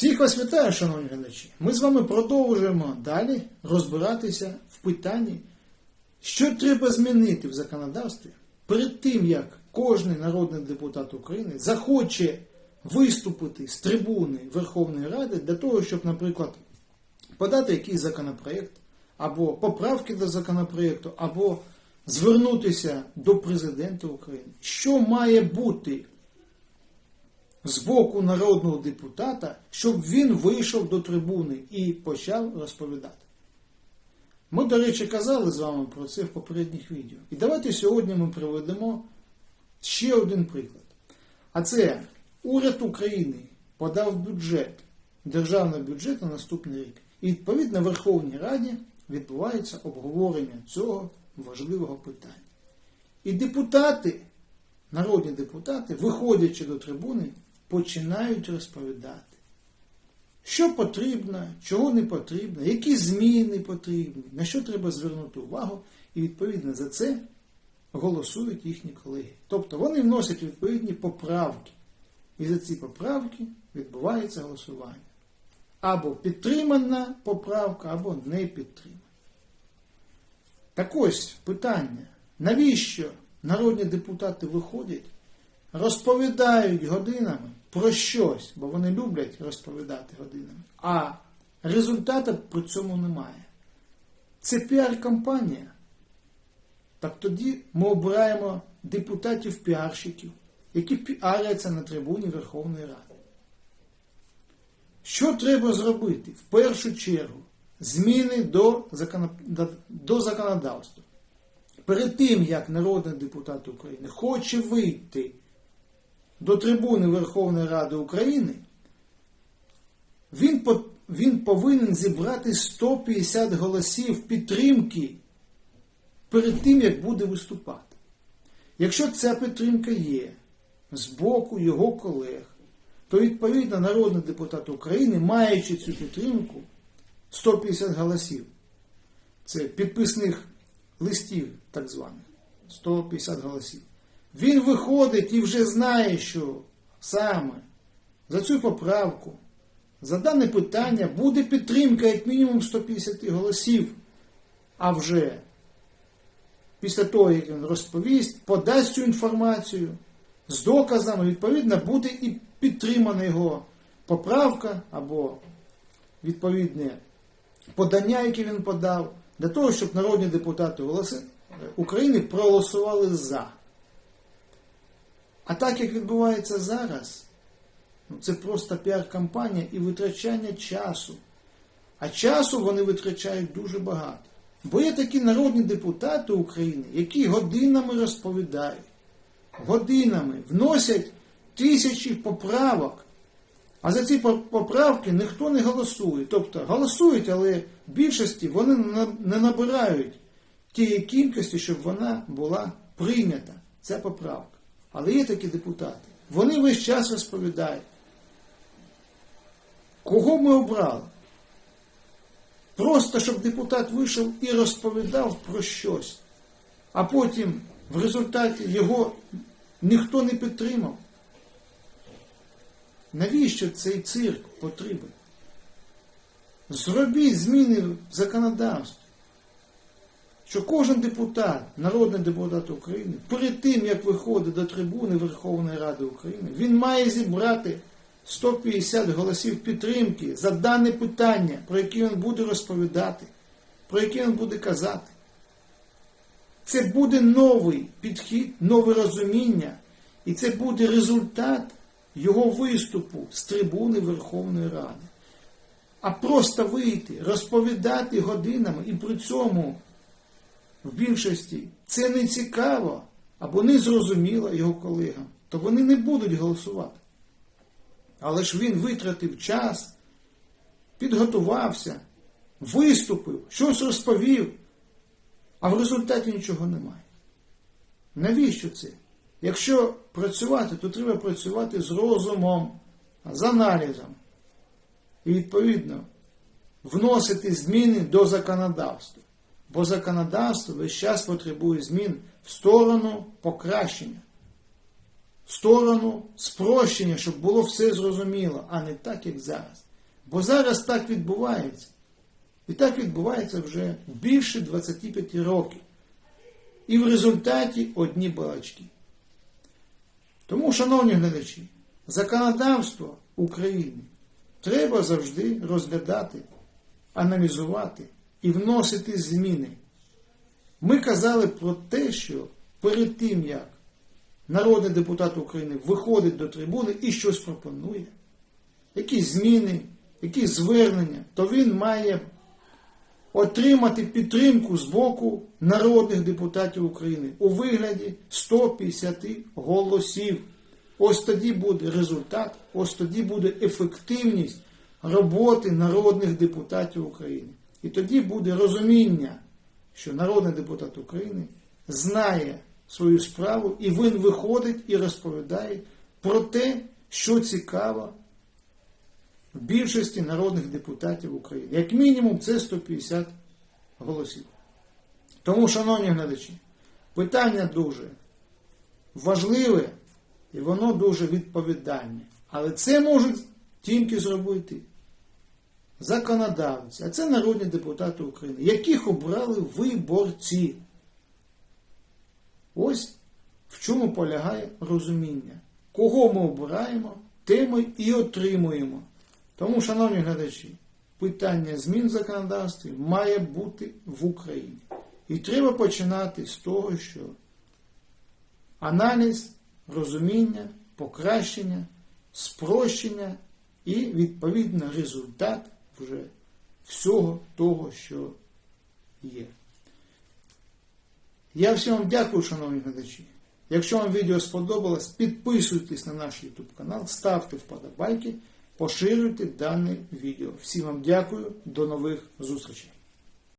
Всіх вас вітаю, шановні глядачі. Ми з вами продовжуємо далі розбиратися в питанні, що треба змінити в законодавстві перед тим, як кожен народний депутат України захоче виступити з трибуни Верховної Ради для того, щоб, наприклад, подати якийсь законопроєкт, або поправки до законопроєкту, або звернутися до президента України. Що має бути з боку народного депутата, щоб він вийшов до трибуни і почав розповідати. Ми, до речі, казали з вами про це в попередніх відео. І давайте сьогодні ми приведемо ще один приклад. А це уряд України подав бюджет, державний бюджет на наступний рік. І відповідно в Верховній Раді відбувається обговорення цього важливого питання. І депутати, народні депутати, виходячи до трибуни, починають розповідати, що потрібно, чого не потрібно, які зміни потрібні, на що треба звернути увагу, і відповідно за це голосують їхні колеги. Тобто вони вносять відповідні поправки. І за ці поправки відбувається голосування. Або підтримана поправка, або не підтримана. Так ось питання, навіщо народні депутати виходять, розповідають годинами про щось, бо вони люблять розповідати годинами, а результату при цьому немає. Це піар-кампанія. Так тоді ми обираємо депутатів-піарщиків, які піаряться на трибуні Верховної Ради. Що треба зробити? В першу чергу зміни до, закон... до законодавства. Перед тим, як народний депутат України хоче вийти до трибуни Верховної Ради України, він, він повинен зібрати 150 голосів підтримки перед тим, як буде виступати. Якщо ця підтримка є з боку його колег, то відповідно народний депутат України, маючи цю підтримку, 150 голосів. Це підписних листів, так званих, 150 голосів. Він виходить і вже знає, що саме за цю поправку, за дане питання буде підтримка як мінімум 150 голосів. А вже після того, як він розповість, подасть цю інформацію з доказами, відповідно, буде і підтримана його поправка або відповідне подання, яке він подав, для того, щоб народні депутати України проголосували за. А так як відбувається зараз, ну, це просто піар-кампанія і витрачання часу. А часу вони витрачають дуже багато. Бо є такі народні депутати України, які годинами розповідають, годинами вносять тисячі поправок, а за ці поправки ніхто не голосує. Тобто голосують, але в більшості вони не набирають тієї кількості, щоб вона була прийнята, ця поправка. Але є такі депутати. Вони весь час розповідають, кого ми обрали. Просто щоб депутат вийшов і розповідав про щось, а потім в результаті його ніхто не підтримав. Навіщо цей цирк потрібен? Зробіть зміни в законодавстві, що кожен депутат, народний депутат України, перед тим, як виходить до трибуни Верховної Ради України, він має зібрати 150 голосів підтримки за дане питання, про яке він буде розповідати, про яке він буде казати. Це буде новий підхід, нове розуміння, і це буде результат його виступу з трибуни Верховної Ради. А просто вийти, розповідати годинами і при цьому в більшості це не цікаво або не зрозуміло його колегам, то вони не будуть голосувати. Але ж він витратив час, підготувався, виступив, щось розповів, а в результаті нічого немає. Навіщо це? Якщо працювати, то треба працювати з розумом, з аналізом. І відповідно вносити зміни до законодавства. Бо законодавство весь час потребує змін в сторону покращення, в сторону спрощення, щоб було все зрозуміло, а не так, як зараз. Бо зараз так відбувається. І так відбувається вже більше 25 років. І в результаті одні балачки. Тому, шановні глядачі, законодавство України треба завжди розглядати, аналізувати і вносити зміни. Ми казали про те, що перед тим, як народний депутат України виходить до трибуни і щось пропонує, якісь зміни, якісь звернення, то він має отримати підтримку з боку народних депутатів України у вигляді 150 голосів. Ось тоді буде результат, ось тоді буде ефективність роботи народних депутатів України. І тоді буде розуміння, що народний депутат України знає свою справу, і він виходить і розповідає про те, що цікаво більшості народних депутатів України. Як мінімум, це 150 голосів. Тому, шановні глядачі, питання дуже важливе і воно дуже відповідальне. Але це можуть тільки зробити законодавці, а це народні депутати України, яких обрали виборці. Ось в чому полягає розуміння. Кого ми обираємо, те ми і отримуємо. Тому, шановні глядачі, питання змін в законодавстві має бути в Україні. І треба починати з того, що аналіз, розуміння, покращення, спрощення і відповідно результат вже всього того, що є. Я всім вам дякую, шановні глядачі. Якщо вам відео сподобалось, підписуйтесь на наш YouTube канал, ставте вподобайки, поширюйте дане відео. Всім вам дякую, до нових зустрічей.